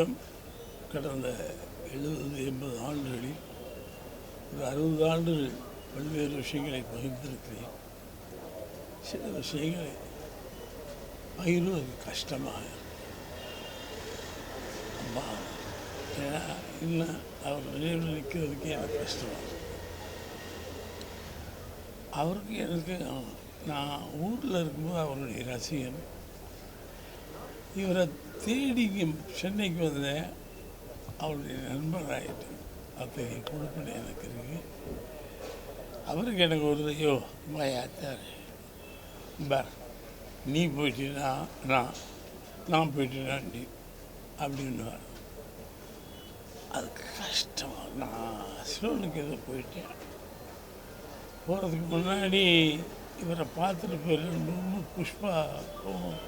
தமிழகம் கடந்த எழுபது எண்பது ஆண்டுகளில் ஒரு அறுபது ஆண்டுகள் பல்வேறு விஷயங்களை பகிர்ந்திருக்கிறேன். சில விஷயங்களை பகிர்வது கஷ்டமாக அம்மா ஏன்னா இல்லை அவர் நினைவில் நிற்கிறதுக்கே எனக்கு கஷ்டமாக அவருக்கு எனக்கு நான் ஊரில் இருக்கும்போது அவருடைய ரசிகன் இவரை தேடி சென்னைக்கு வந்தேன் அவருடைய நண்பராகிட்டேன் அத்தகைய கொடுப்பினை எனக்கு இருக்கு. அவருக்கு எனக்கு ஒரு ஐயோ மாயாச்சார் பார் நீ போயிட்டீனா நான் நான் போயிட்டேனா நீ அப்படின்னுவார். அது கஷ்டமாக நான் சிலோனுக்கு எதோ போயிட்டேன். போகிறதுக்கு முன்னாடி இவரை பார்த்துட்டு போயிருந்தோம் புஷ்பா போவோம்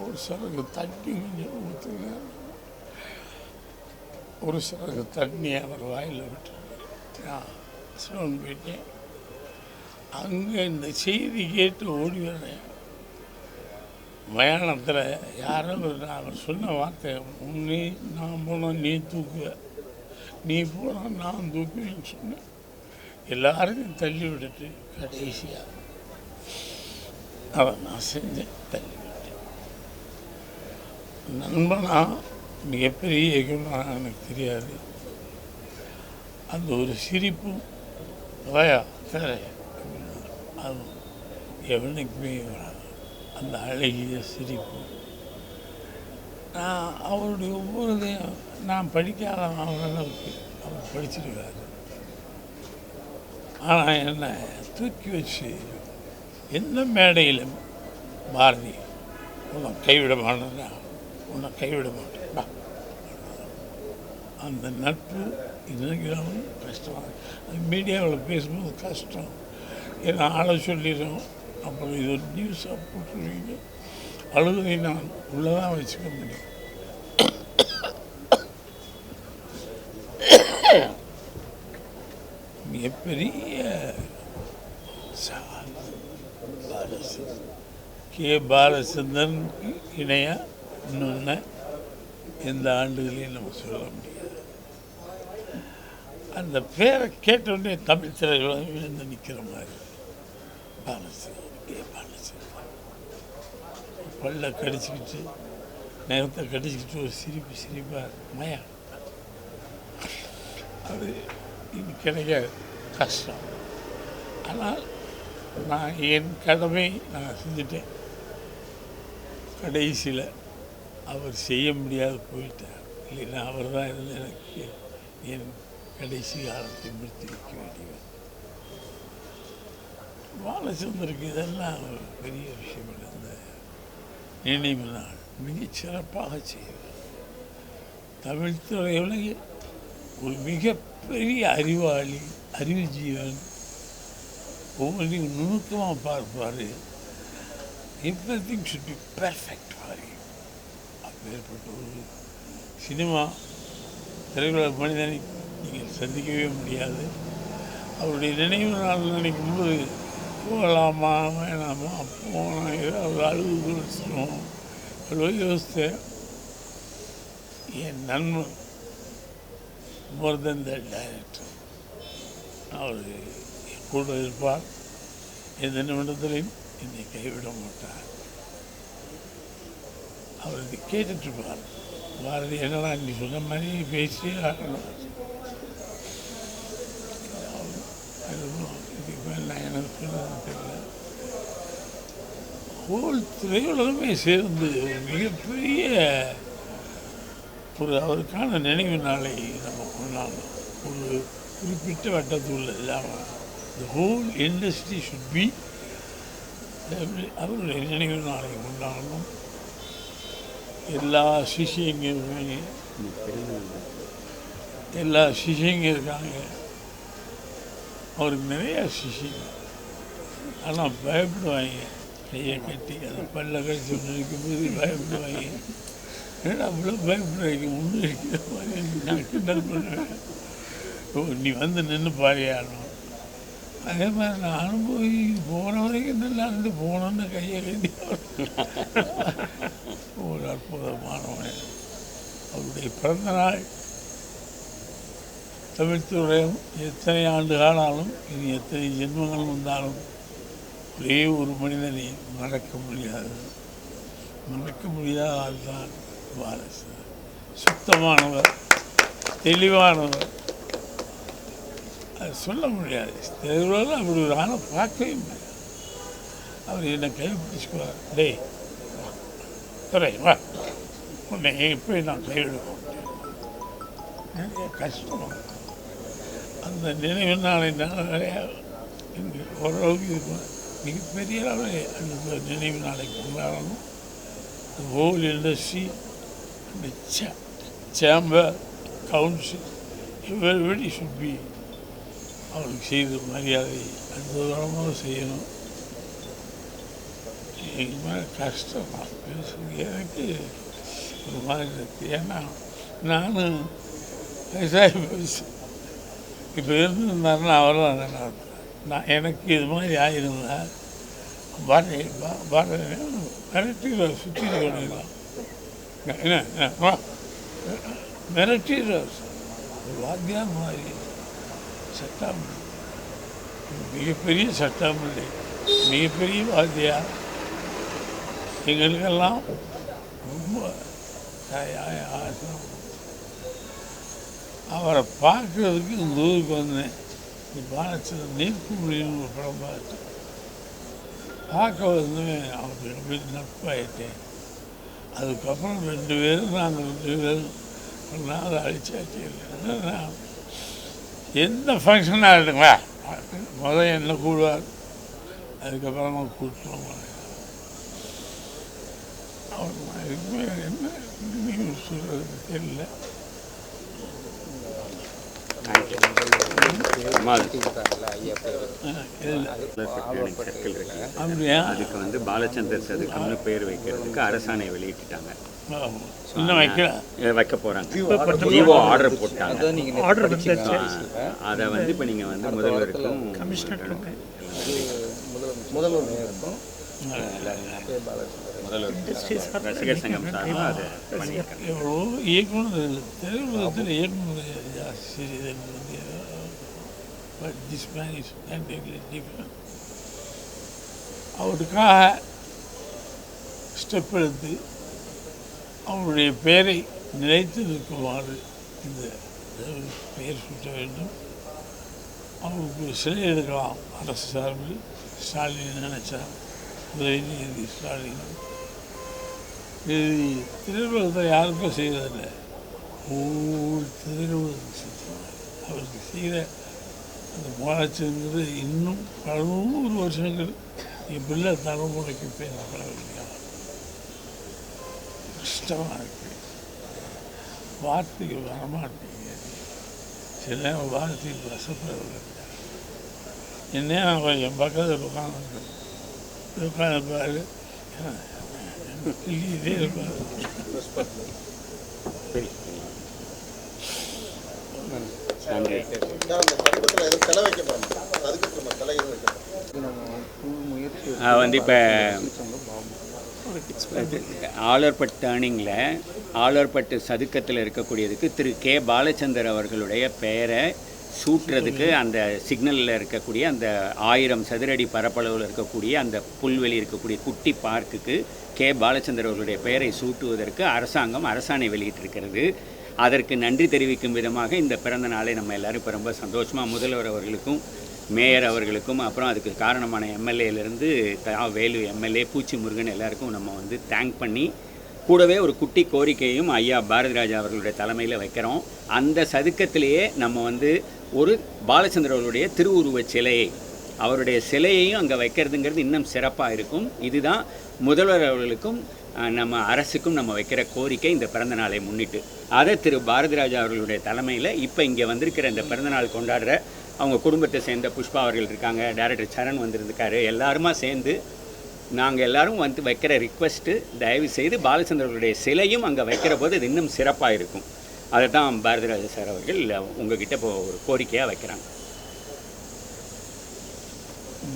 ஒரு சிறகு தண்ணி கொஞ்சம் ஊற்றுங்க ஒரு சிறகு தண்ணி அவர் வாயில் விட்டார் சிவன் போயிட்டேன். அங்கே இந்த செய்தி கேட்டு ஓடி வரேன். மயானத்தில் யாரோ அவர் சொன்ன வார்த்தை நீ நான் போனால் நீ தூக்குவ நீ போனால் நான் தூக்குவேன்னு சொன்னேன். எல்லாரையும் தள்ளி விட்டுட்டு கடைசியாக அதை நான் செஞ்சேன். தள்ளிவிட்டேன். நண்பனா? மிகப்பெரிய இயக்குனா எனக்கு தெரியாது. அந்த ஒரு சிரிப்பு. வயா தர அது எவனுக்குமே வராது. அந்த அழகிய சிரிப்பு. நான் அவருடைய ஒவ்வொருதையும் நான் படிக்காத அளவுக்கு அவர் படிச்சிருக்காரு. ஆனால் என்னை தூக்கி வச்சு எந்த மேடையிலும் பாரதி உன்னை கைவிட மாட்டேன் உன்னை கைவிட மாட்டேன் அந்த நட்பு இன்னைக்கு கஷ்டமாக அது மீடியாவில் பேசும்போது கஷ்டம். ஏன்னா ஆளை சொல்லிடுறோம். அப்புறம் இது ஒரு நியூஸாக போட்டுருவீங்க. அழுகதை நான் உள்ளதான் வச்சுக்க முடியும். மிகப்பெரிய சா- பாலச்சந்தர் கே பாலச்சந்திரன் இணையாக இன்னொன்று எந்த ஆண்டுகளையும் நம்ம சொல்ல முடியாது. அந்த பேரை கேட்டவுடனே தமிழ் திரையுலகம் விழுந்து நிற்கிற மாதிரி. பாலச்சந்திரன் கே பாலச்சந்திரன். பல்ல கடிச்சிக்கிட்டு நேரத்தை கடிச்சிக்கிட்டு ஒரு சிரிப்பு சிரிப்பாக மயா. அது இது கிடைக்காது. கஷ்டம். ஆனால் நான் என் கடமை நான் செஞ்சுட்டேன். கடைசியில் அவர் செய்ய முடியாது போயிட்டார். இல்லைன்னா அவர் தான் இதில் எனக்கு என் கடைசி காலத்தை முடித்து வைக்க வேண்டியவர் பாலச்சந்தருக்கு இதெல்லாம் ஒரு பெரிய விஷயம் இல்லை இந்த நினைவு நாள். மிகச் சிறப்பாக செய்வார் தமிழ் துறையுலகில் ஒரு மிகப்பெரிய அறிவாளி அறிவு ஜீவன் ஒவ்வொன்றையும் நுணுக்கமாக பார்ப்பார். Every should be perfect for you அப்பேற்பட்ட ஒரு சினிமா திரையுலக மனிதனை நீங்கள் சந்திக்கவே முடியாது. அவருடைய நினைவு நாள் நினைக்கும் போது போகலாமா வேணாமா போனால் ஏதாவது அழுகு வச்சிடும் அவ்வளோ யோசித்தேன் என் நண்பன் மோர் தென் த டைரக்டர் அவர் என் கூட இருப்பார். எந்த நிமிடத்திலையும் என்னை கைவிட மாட்டார். அவர் இதை கேட்டுட்ருப்பார் பாரதி என்னடா நீ சொன்ன மாதிரி பேசி ஆடணும் இதுக்கு நான் எனக்கு தெரியல ஹோல் திரையுலகமே சேர்ந்து ஒரு மிகப்பெரிய ஒரு அவருக்கான நினைவு நாளை நம்ம கொண்டாடணும் ஒரு குறிப்பிட்ட வட்டத்துள்ள இல்லாமல் the whole industry should be அவருடைய நினைவு நாளை கொண்டாடணும். எல்லா சிஷியங்களுமே. எல்லா சிஷியங்க இருக்காங்க அவருக்கு நிறைய சிஷியங்க ஆனால் பயப்படுவாங்க. கையை கட்டி அதை பல்ல கழிச்சு ஒன்று இருக்கும்போது பயப்படுவாங்க. ஏன்னா அவ்வளோ பயப்படுவாங்க ஒன்று இருக்கிற மாதிரி நான் கிண்டல் பண்ணுவேன் ஓ நீ வந்து நின்று பாரியாடணும் அதே மாதிரி நானும் போய் போன வரைக்கும் நல்லா இருந்து போனோன்னு கையை கட்டி ஒரு அற்புதமானவன் அவருடைய பிறந்த நாள் தமிழ்த்துறையும் எத்தனை ஆண்டு காலாலும் இனி எத்தனை ஜென்மங்கள் வந்தாலும் ஒரே ஒரு மனிதனை மறக்க முடியாது மறக்க முடியாத ஆள்தான் பாலசன் சுத்தமானவர் தெளிவானவர் அது சொல்ல முடியாது. தெருவில் அப்படி ஒரு ஆளை பார்க்கவே முடியாது. அவர் என்னை கைப்பிடிச்சுக்குவார் டேய் வா. வா. உன்னை எப்படி நான் கைவிடுவோம் நிறைய கஷ்டம். அந்த நினைவு நாளை நிறையா இங்கு ஓரளவுக்கு இருக்கும். மிகப்பெரிய அளவில் அந்த நினைவு நாளை கொண்டாடணும். The whole industry, the chamber council council, everybody should அவளுக்கு செய்து செய்த மரியாதை அற்புதமாக செய்யணும். எங்கள் மேலே கஷ்டம்? பேசுறது எனக்கு ஒரு மாதிரி இருக்குது ஏன்னா நானும் விவசாய இப்போ இருந்திருந்தாருன்னா அவரும் அதை நான் எனக்கு இது மாதிரி ஆயிருந்தா பாரதி வர மிரட்டி சுற்றி கொண்டிருக்கலாம் என்ன என்ன, மிரட்டி ஒரு வாத்தியார் மாதிரி. சட்டம். மிகப்பெரிய சட்டமில்லை மிகப்பெரிய வாத்தியார் எங்களுக்கெல்லாம் ரொம்ப ஆசை. அவரை பார்க்கறதுக்கு இந்த ஊருக்கு வந்தேன். இந்த நீர்க்கு நீர்க்குமிழின்னு ஒரு படம் பார்த்தேன் பார்க்க வந்து அவருக்கு ரொம்ப நட்பாயிட்டேன். அதுக்கப்புறம் ரெண்டு பேரும் நாங்கள் ரெண்டு பேரும் ஒரு நாள் அழிச்சாச்சு இல்லைன்னா எந்த ஃபங்க்ஷனாக இருக்குங்களா முதல் என்ன கூடுவார் அதுக்கப்புறமா கூட்டுவோம் அவர் என்ன நினைவு சொல்கிறது தெரியல இல்லை அப்படியா அதுக்கு வந்து பாலச்சந்தர் சதுக்கம்னு பெயர் வைக்கிறதுக்கு அரசாணை வெளியிட்டுட்டாங்க. இன்னும் வைக்கல. இதை வைக்க போறாங்க. ஜிஓ ஆர்டர் போட்டாங்க. ஆர்டர் அதை வந்து இப்போ நீங்கள் வந்து முதல்வருக்கும் முதல்வர் நேருக்கும் ரசிகர் சங்கம் சார்பாக அதை எவ்வளோ இது வந்து but this man is different அவருக்காக ஸ்டெப் எடுத்து அவருடைய பெயரை நிலைத்து நிற்குமாறு இந்த பெயர் சூட்ட வேண்டும். அவருக்கு சிலை எடுக்கலாம். அரசு சார்பில் ஸ்டாலின் நினைச்சா உதயநிதி ஸ்டாலின். இது திருவிழத்தை யாருக்கும் செய்வதில்லை. ஒவ்வொரு திருவிழத்துக்கு சுற்றுவார் அவருக்கு செய்த அந்த முயற்சிங்கிறது இன்னும் பல நூறு வருஷங்கள் என் பிள்ளை தலைமுறைக்கு பேசப்பட வேண்டிய கஷ்டமாக இருக்கு. வார்த்தைக்கு வரமாட்டேங்க சில நேரம் வார்த்தைக்கு வசப்படுறது என்ன நான் என் பக்கத்தில் உட்காந்து உட்காந்து பாரு. கிள்ளிட்டே இருப்பார் வந்து இப்போ ஆலர்பட் டேர்னிங்கில் ஆலர்பட்டு சதுக்கத்தில் இருக்கக்கூடியதுக்கு திரு கே. பாலச்சந்தர் அவர்களுடைய பெயரை சூட்டுறதுக்கு அந்த சிக்னலில் இருக்கக்கூடிய அந்த ஆயிரம் சதுரடி பரப்பளவில் இருக்கக்கூடிய அந்த புல்வெளி இருக்கக்கூடிய குட்டி பார்க்குக்கு கே. பாலச்சந்தர் அவர்களுடைய பெயரை சூட்டுவதற்கு அரசாங்கம் அரசாணை வெளியிட்டிருக்கிறது. அதற்கு நன்றி தெரிவிக்கும் விதமாக இந்த பிறந்த நாளை நம்ம எல்லாரும் இப்போ ரொம்ப சந்தோஷமாக முதல்வர் அவர்களுக்கும் மேயர் அவர்களுக்கும் அப்புறம் அதுக்கு காரணமான எம்எல்ஏலேருந்து தா வேலு எம்எல்ஏ பூச்சி முருகன் எல்லாருக்கும் நம்ம வந்து தேங்க் பண்ணி கூடவே ஒரு குட்டி கோரிக்கையும் ஐயா பாரதிராஜா அவர்களுடைய தலைமையில் வைக்கிறோம். அந்த சதுக்கத்திலேயே நம்ம வந்து ஒரு பாலச்சந்திரவர்களுடைய திருவுருவச் சிலையை அவருடைய சிலையையும் அங்கே வைக்கிறதுங்கிறது இன்னும் சிறப்பாக இருக்கும். இதுதான் முதல்வர் அவர்களுக்கும் நம்ம அரசுக்கும் நம்ம வைக்கிற கோரிக்கை இந்த பிறந்தநாளை முன்னிட்டு. அதை திரு பாரதிராஜா அவர்களுடைய தலைமையில் இப்போ இங்கே வந்திருக்கிற இந்த பிறந்தநாள் கொண்டாடுற அவங்க குடும்பத்தை சேர்ந்த புஷ்பா அவர்கள் இருக்காங்க டைரக்டர் சரண் வந்திருக்காரு எல்லாருமா சேர்ந்து நாங்கள் எல்லாரும் வந்து வைக்கிற ரிக்வெஸ்ட்டு தயவு செய்து பாலச்சந்திரர்களுடைய சிலையும் அங்கே வைக்கிற போது இது இன்னும் சிறப்பாக இருக்கும். அதை தான் பாரதிராஜ சார் அவர்கள் உங்ககிட்ட இப்போ ஒரு கோரிக்கையாக வைக்கிறாங்க.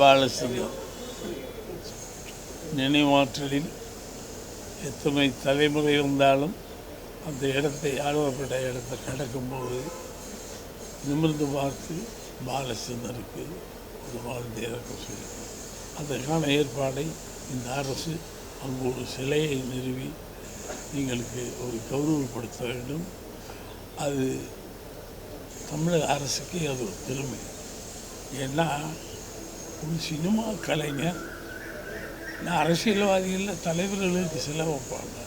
பாலச்சந்திரன் நினைவாற்றலில் எத்தனை தலைமுறை இருந்தாலும் அந்த இடத்தை ஆழ்வப்பட்ட இடத்தை கடக்கும்போது நிமிர்ந்து பார்த்து பாலச்சந்தருக்கு ஒரு வாழ்ந்து இறக்க சொல்லி அதற்கான ஏற்பாடை இந்த அரசு அங்கு ஒரு சிலையை நிறுவி எங்களுக்கு ஒரு கௌரவப்படுத்த வேண்டும். அது தமிழக அரசுக்கு அது ஒரு பெருமை. ஏன்னா ஒரு சினிமா கலைஞர் நான் அரசியல்வாதிகளில் தலைவர்களுக்கு சிலை வைப்பாங்க.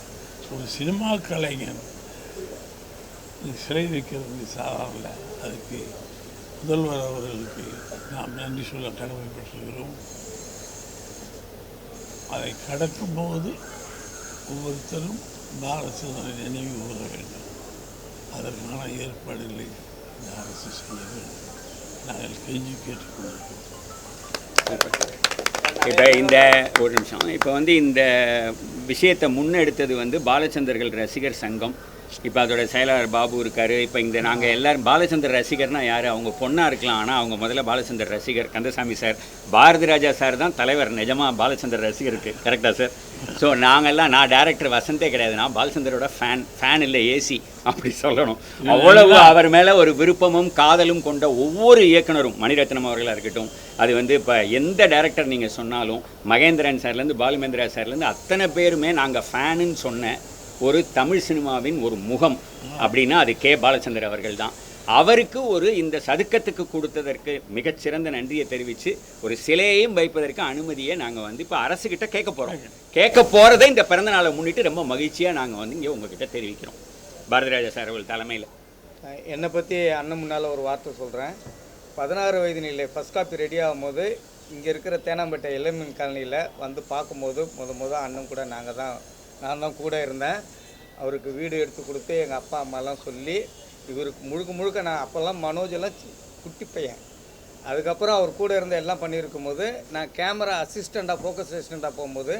ஒரு சினிமா கலைஞர் சிலை வைக்கிறது சாதாரண அதுக்கு முதல்வர் அவர்களுக்கு நாம் நன்றி சொல்ல கடமைப்பட்டிருக்கிறோம். அதை கடக்கும்போது ஒவ்வொருத்தரும் பாலச்சந்திரனை நினைவு கூற வேண்டும். அதற்கான ஏற்பாடுகளை இந்த அரசு செய்ய வேண்டும். நாங்கள் கெஞ்சி கேட்டுக்கொண்டிருக்கிறோம். இப்போ இந்த ஒரு நிமிஷம். இப்போ வந்து இந்த விஷயத்தை முன்னெடுத்தது வந்து பாலச்சந்தர்கள் ரசிகர் சங்கம். இப்போ அதோட செயலாளர் பாபு இருக்கார். இப்போ இந்த நாங்கள் எல்லாரும் பாலச்சந்தர் ரசிகர்னா யார்? அவங்க பொண்ணாக இருக்கலாம். ஆனால் அவங்க முதல்ல பாலச்சந்தர் ரசிகர் கந்தசாமி சார். பாரதி ராஜா சார் தான் தலைவர். நிஜமாக பாலச்சந்தர் ரசிகருக்கு கரெக்டாக சார் ஸோ நாங்கள்லாம் நான் டேரக்டர் வசந்தே கிடையாது. நான் பாலச்சந்தரோட ஃபேன் ஃபேன் இல்லை ஏசி அப்படி சொல்லணும். அவ்வளவு அவர் மேலே ஒரு விருப்பமும் காதலும் கொண்ட ஒவ்வொரு இயக்குனரும் மணிரத்னம் அவர்களாக இருக்கட்டும். அது வந்து இப்போ எந்த டேரக்டர் நீங்கள் சொன்னாலும் மகேந்திரன் சார்லேருந்து பாலுமேந்திரா சார்லேருந்து அத்தனை பேருமே நாங்கள் ஃபேனுன்னு சொன்ன ஒரு தமிழ் சினிமாவின் ஒரு முகம் அப்படின்னா அது கே. பாலச்சந்தர் அவர்கள் தான் அவருக்கு ஒரு இந்த சதுக்கத்துக்கு கொடுத்ததற்கு மிகச்சிறந்த நன்றியை தெரிவித்து ஒரு சிலையையும் வைப்பதற்கு அனுமதியை நாங்கள் வந்து இப்போ அரசுக்கிட்ட கேட்க போகிறோம் கேட்க போகிறதை இந்த பிறந்த நாளை முன்னிட்டு ரொம்ப மகிழ்ச்சியாக நாங்கள் வந்து இங்கே உங்ககிட்ட தெரிவிக்கிறோம். பாரதிராஜா சார் அவர்கள் தலைமையில். என்னை பற்றி அண்ணன் முன்னால் ஒரு வார்த்தை சொல்கிறேன் பதினாறு வயது நிலை ஃபஸ்ட் காப்பி ரெடி ஆகும்போது இங்கே இருக்கிற தேனாம்பேட்டை இளமின் காலனியில் வந்து பார்க்கும்போது முத முத அண்ணன் கூட நாங்கள் தான் நான் தான் கூட இருந்தேன். அவருக்கு வீடு எடுத்து கொடுத்து எங்கள் அப்பா அம்மாலாம் சொல்லி இவருக்கு முழுக்க முழுக்க நான் அப்போல்லாம் மனோஜ் எல்லாம் குட்டி பையன். அதுக்கப்புறம் அவர் கூட இருந்து எல்லாம் பண்ணியிருக்கும் போது நான் கேமரா அசிஸ்டண்ட்டாக ஃபோக்கஸ் அசிஸ்டண்ட்டாக போகும்போது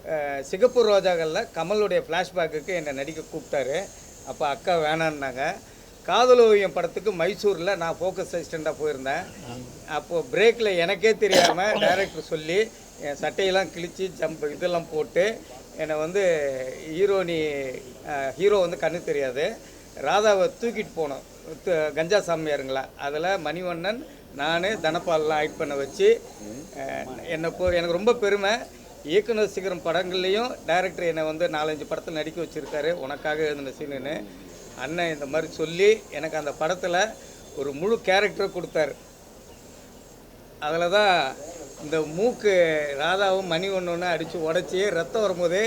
சிகப்பூர் சிகப்பு ரோஜாக்களில் கமலுடைய ஃப்ளாஷ்பேக்குக்கு என்னை நடிக்க கூப்பிட்டாரு. அப்போ அக்கா வேணான்னாங்க. காதல் ஓவியம் படத்துக்கு மைசூரில் நான் ஃபோக்கஸ் அசிஸ்டண்ட்டாக போயிருந்தேன். அப்போது பிரேக்கில் எனக்கே தெரியாமல் டைரக்டர் சொல்லி என் சட்டையெல்லாம் கிழித்து ஜம்ப் இதெல்லாம் போட்டு என்னை வந்து ஹீரோனி ஹீரோ வந்து கண்ணு தெரியாது. ராதாவை தூக்கிட்டு போனோம். கஞ்சா சாமியாருங்களா அதில் மணிவண்ணன் நான் தனபால்லாம் ஆக்ட் பண்ண வச்சு என்னை போ எனக்கு ரொம்ப பெருமை. இயக்குனர் சீக்கிரம் படங்கள்லேயும் டைரக்டர் என்னை வந்து நாலஞ்சு படத்தில் நடிக்க வச்சுருக்காரு. உனக்காக எழுதின சீனுன்னு அண்ணன் இந்த மாதிரி சொல்லி எனக்கு அந்த படத்தில் ஒரு முழு கேரக்டரை கொடுத்தாரு. அதில் தான் இந்த மூக்கு ராதாவும் மணி ஒன்று ஒன்று அடித்து உடச்சி ரத்தம் வரும்போது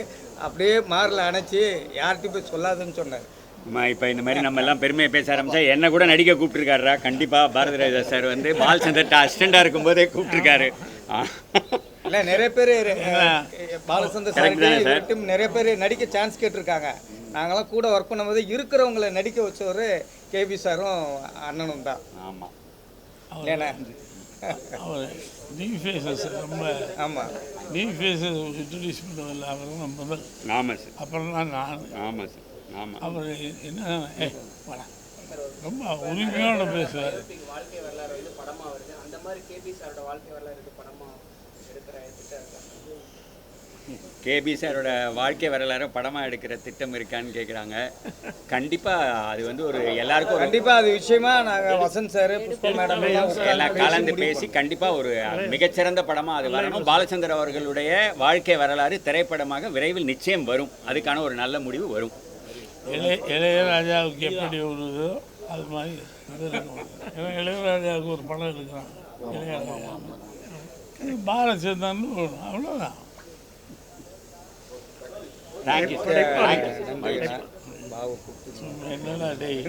அப்படியே மாரில் அணைச்சி யார்கிட்டையும் போய் சொல்லாதுன்னு சொன்னார். இப்போ இந்த மாதிரி நம்ம எல்லாம் பெருமையை பேச ஆரம்பிச்சா என்ன கூட நடிக்க கூப்பிட்டுருக்காருடா. கண்டிப்பாக பாரதி ராஜா சார் வந்து பாலச்சந்தர்ட்ட அசிஸ்டண்டாக இருக்கும்போதே கூப்பிட்டுருக்காரு. இல்லை நிறைய பேர் பாலச்சந்தர்? சார்? நிறைய பேர் நடிக்க சான்ஸ் கேட்டிருக்காங்க. நாங்களாம் கூட ஒர்க் பண்ணும்போது இருக்கிறவங்கள நடிக்க வச்சவர் கேபி சாரும் அண்ணனும் தான். ஆமாம் ஏன்னா நியூ ஃபேஸஸ் ரொம்ப ஆமாம் நியூ ஃபேஸஸ் இன்ட்ரடியூஸ் பண்ணதில்லை அவர் தான் முதல். ஆமாம் சார் அப்புறம் தான் நான். ஆமாம் சார் ஆமாம் அவர் என்ன ஏ ரொம்ப உரிமையோட பேசுவார் வாழ்க்கை வரலாறு வந்து படமா வருது அந்த மாதிரி கேபி சாரோட வாழ்க்கை வரலாறு இது படமா எடுக்கிற திட்டம் இருக்கா கேபி சாரோட வாழ்க்கை வரலாறு படமாக எடுக்கிற திட்டம் இருக்கான்னு கேட்குறாங்க கண்டிப்பாக அது வந்து ஒரு எல்லாருக்கும் கண்டிப்பாக அது விஷயமா நாங்கள் வசந்த் சார் புஷ்பா மேடம் எல்லாம் கலந்து பேசி கண்டிப்பாக ஒரு மிகச்சிறந்த படமாக அது வரணும். பாலச்சந்தர் அவர்களுடைய வாழ்க்கை வரலாறு திரைப்படமாக விரைவில் நிச்சயம் வரும். அதுக்கான ஒரு நல்ல முடிவு வரும். இளைய இளையராஜாவுக்கு எப்படி ஒரு இதோ அது மாதிரி. ஏன்னா இளையராஜாவுக்கு ஒரு படம் எடுக்கிறான். இளையராஜா பாலச்சந்திரன் அவ்வளோதான் தேங்க்யூ தேங்க்யூ என்னடா டேய்?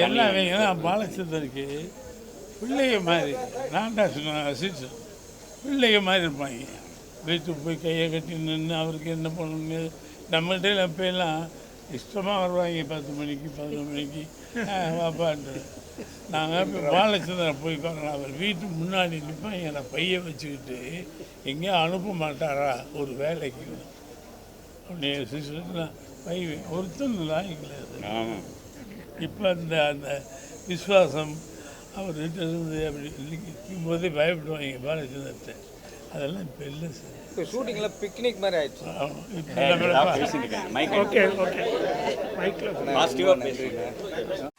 எல்லாம் ஏன்னா பாலச்சந்தருக்கு? பிள்ளைய மாதிரி. நான் தான் சொன்னேன் பிள்ளைய மாதிரி இருப்பாங்க. வீட்டுக்கு போய் கையை கட்டி நின்று அவருக்கு என்ன பண்ணணுங்க நம்மகிட்ட இப்போ எல்லாம் இஷ்டமாக வருவாங்க. பத்து மணிக்கு பதினொரு மணிக்கு. "ஆ, வாப்பான்ட்டு. நாங்கள் இப்போ பாலச்சந்திரன் போய் பார்க்கலாம் அவர் வீட்டு முன்னாடி நிற்பாங்க என்னை பைய வச்சுக்கிட்டு எங்கேயும் அனுப்ப மாட்டாரா ஒரு வேலைக்கு? உன்னை சிஸ்டர் பை ஒருத்தன் லாய்க்கல ஆமாம் இப்போ அந்த அந்த விஸ்வாசம் அவர்கிட்ட இருந்து அப்படி நிற்கும் போதே பயப்படுவாங்க பாலச்சந்திரத்தை அதெல்லாம் இப்போ இல்லை சார். இப்போ ஷூட்டிங்கில் பிக்னிக் மாதிரி ஆயிடுச்சு. ஓகே ஓகே மைக்கில் பாசிட்டிவாக